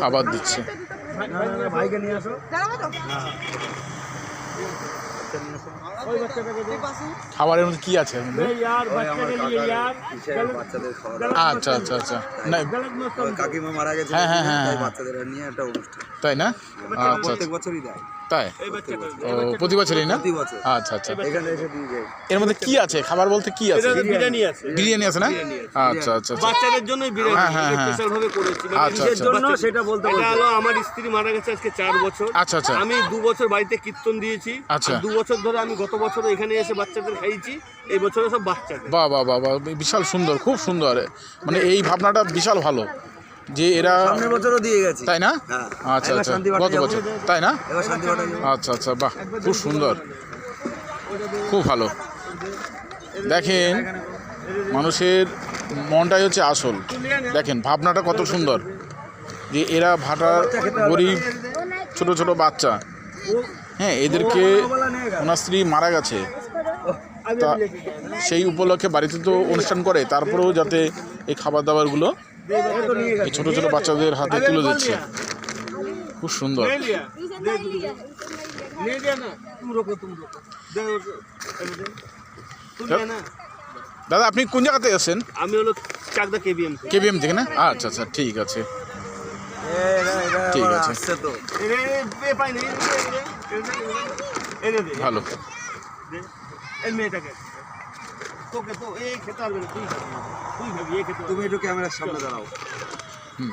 খাবার দিচ্ছে। ভাইকে নিয়ে আসো। খাবারের মধ্যে কি আছে? আচ্ছা আচ্ছা আচ্ছা। কাকিমা মারা গেছে হ্যাঁ হ্যাঁ হ্যাঁ, হ্যাঁ বাচ্চাদের নিয়ে একটা অনুষ্ঠান। তাই না? আচ্ছা, আচ্ছা। প্রত্যেক বছরই দেয়। তাই? ও প্রতি বছরই না? আচ্ছা আচ্ছা। এখানে এসে দিয়ে যায়। এর মধ্যে কি আছে? খাবার বলতে কি আছে? বিরিয়ানি আছে। বিরিয়ানি আছে না? আচ্ছা আচ্ছা আচ্ছা। বাচ্চাদের জন্য বিরিয়ানি। হ্যাঁ, হ্যাঁ, হ্যাঁ। স্পেশাল ভাবে করেছি। আচ্ছা, আচ্ছা। জন্য সেটা বলতে এটা হলো আমার স্ত্রী মারা গেছে আজকে চার বছর। আচ্ছা, আচ্ছা। আমি দু বছর বাড়িতে কীর্তন দিয়েছি। আচ্ছা। দু বছর ধরে আমি গত বছর এখানে এসে বাচ্চাদের খাইয়েছি। এই বছরে সব বাচ্চাদের। বাহ বাহ বাহ বাহ। বিশাল সুন্দর খুব সুন্দর। মানে এই ভাবনাটা বিশাল ভালো। যে এরা সামনের বছরও দিয়ে গেছি। তাই না? হ্যাঁ। আচ্ছা আচ্ছা। গত বছর। তাই না। আচ্ছা আচ্ছা বাহ খুব সুন্দর। খুব ভালো। দেখেন মানুষের মনটাই হচ্ছে আসল। দেখেন ভাবনাটা কত সুন্দর। যে এরা ভাটার গরিব ছোট ছোট বাচ্চা। হ্যাঁ এদেরকে ওনার স্ত্রী মারা গেছে। তা সেই উপলক্ষে বাড়িতে তো অনুষ্ঠান করে। তারপরেও যাতে এই খাবার দাবারগুলো ছোট ছোট বাচ্চাদের হাতে তুলে দিচ্ছে। খুব সুন্দর। দাদা, আপনি কোন জায়গাতে আছেন? আমি হলো চাকদা কেবিএম কেবিএম থেকে, না? আচ্ছা আচ্ছা ঠিক আছে। ঠিক আছে। ভালো। মেয়েটাকে। তোকে তো এই খেতে পারবে না তুমি একটু ক্যামেরার সামনে দাঁড়াও। হুম।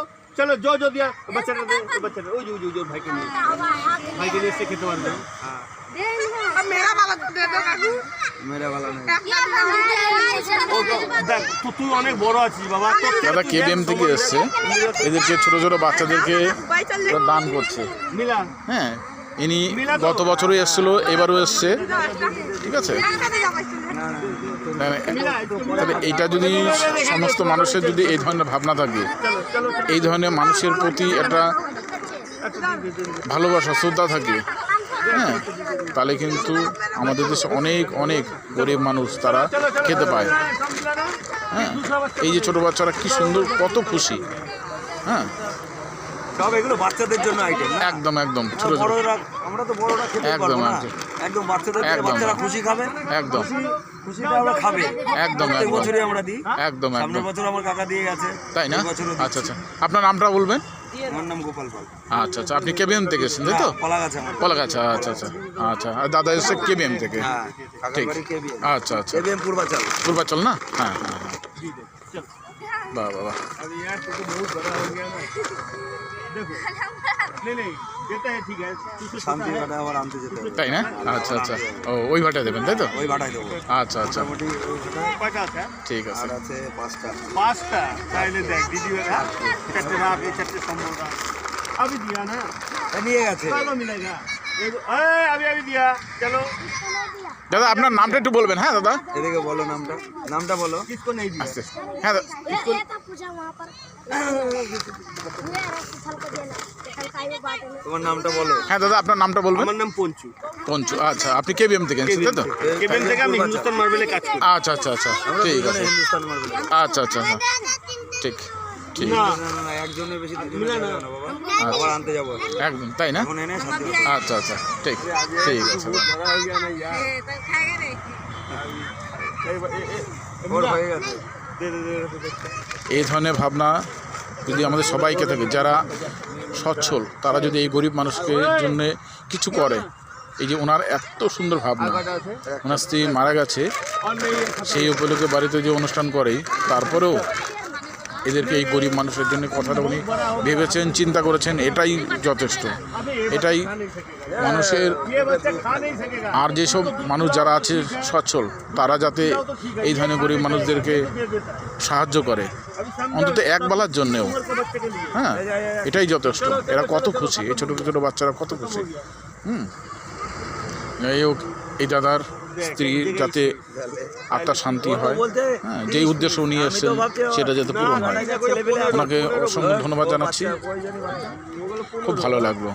চলো জো জো দিয়া বাচ্চাটা বাচ্চাটা ওই যে ওই ভাইকে নিয়ে ভাইকে নিয়ে সে খেতে পারবে তুই অনেক বড় আছিস বাবা থেকে দান করছে হ্যাঁ ইনি গত বছরও এসছিল এবারও এসছে ঠিক আছে তাহলে এইটা যদি সমস্ত মানুষের যদি এই ধরনের ভাবনা থাকে, এই ধরনের মানুষের প্রতি একটা ভালোবাসা, শ্রদ্ধা থাকে হ্যাঁ তাহলে কিন্তু আমাদের দেশে অনেক অনেক গরিব মানুষ তারা খেতে পায়। হ্যাঁ এই যে ছোটো বাচ্চারা কি সুন্দর, কত খুশি হ্যাঁ সব এগুলো বাচ্চাদের জন্য আইটেম একদম একদম ছোট বড়রা আমরা তো বড়রা খেতে পারব না। একদম। বাচ্চাদের বাচ্চারা খুশি খাবে। একদম। খুশিটা আমরা খাবে। একদম, একদম। বছরই আমরা দিই। একদম সামনের বছর আমার কাকা দিয়ে গেছে। তাই না? আচ্ছা আচ্ছা। আপনার নামটা বলবেন? আমার নাম গোপাল পাল। আচ্ছা আচ্ছা। আপনি কেবিএম থেকে এসেছেন তাই তো? কলা গাছ কলাগাছা আচ্ছা আচ্ছা। আচ্ছা। আর দাদা এসে কেবিএম থেকে? হ্যাঁ ঠিক। আচ্ছা আচ্ছা। কেবিএম পূর্বাচল। পূর্বাচল না? হ্যাঁ হ্যাঁ হ্যাঁ বাহ বাহ বাহ अभी यार तू तो बहुत बड़ा हो गया ना देखो नहीं नहीं देता है ठीक है तू तो छोटा শান্তি है ঘাটে আবার আনতে যেতে হবে তাই না আচ্ছা আচ্ছা ও ওই ভাটায় দেবেন তাই তো ওই ভাটায় দেবো আচ্ছা আচ্ছা মোটামুটি ওই ভাটায় पचास है ঠিক আছে আর আছে পাঁচটা पास्ता पहले देख दीदी वाला चट्टे रात ये चट्टे समोसा अभी दिया ना এ, নিয়ে গেছে कब मिलेगा দাদা আপনার নামটা একটু বলবেন হ্যাঁ দাদা? এদিকে বলো নামটা। নামটা বলো। আচ্ছা, হ্যাঁ নামটা বলো। হ্যাঁ দাদা আপনার নামটা পঞ্চু। পঞ্চু আচ্ছা আপনি তো? থেকে আচ্ছা আচ্ছা আচ্ছা ঠিক আছে। আচ্ছা আচ্ছা আচ্ছা ঠিক। একদম তাই না? আচ্ছা আচ্ছা ঠিক ঠিক আছে। এই ধরনের ভাবনা যদি আমাদের সবাইকে থাকে যারা সচ্ছল তারা যদি এই গরিব মানুষকে জন্য কিছু করে এই যে ওনার এত সুন্দর ভাবনা ওনার স্ত্রী মারা গেছে সেই উপলক্ষে বাড়িতে যে অনুষ্ঠান করে তারপরেও এদেরকে এই গরিব মানুষের জন্য কথাটা উনি ভেবেছেন, চিন্তা করেছেন, এটাই যথেষ্ট। এটাই মানুষের আর যেসব মানুষ যারা আছে সচ্ছল, তারা যাতে এই ধরনের গরিব মানুষদেরকে সাহায্য করে। অন্তত এক বেলার জন্যেও। হ্যাঁ এটাই যথেষ্ট। এরা কত খুশি, এই ছোটো ছোটো বাচ্চারা কত খুশি। হুম, যাই হোক, এই দাদার স্ত্রী যাতে আত্মার শান্তি হয়। হ্যাঁ যেই উদ্দেশ্য উনি এসেছেন সেটা যাতে পূরণ হয়। ওনাকে অসংখ্য ধন্যবাদ জানাচ্ছি। খুব ভালো লাগল।